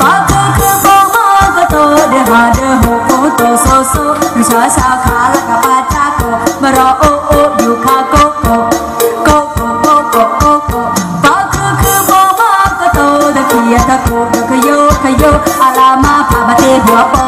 ปาก็คือก็โหาเดือดหูโคโตโซโซดูชาวชาวขาลัวปาจาโกมารอโอโออยู่คาโกโกโกโกโกโกโกปากคือโบมาก็โตเดือดขี้อตาโคโยกโย阿拉มาพับปีหัวป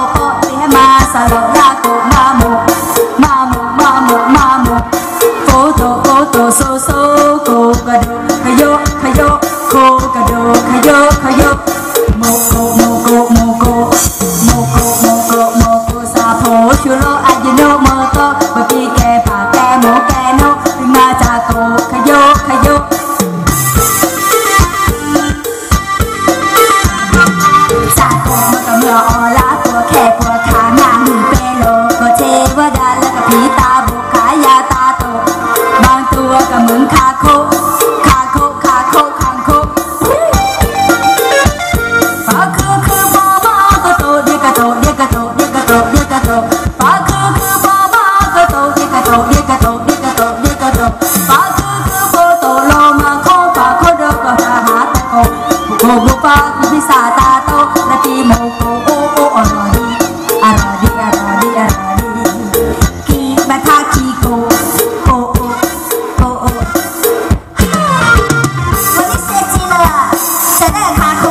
现在卡扣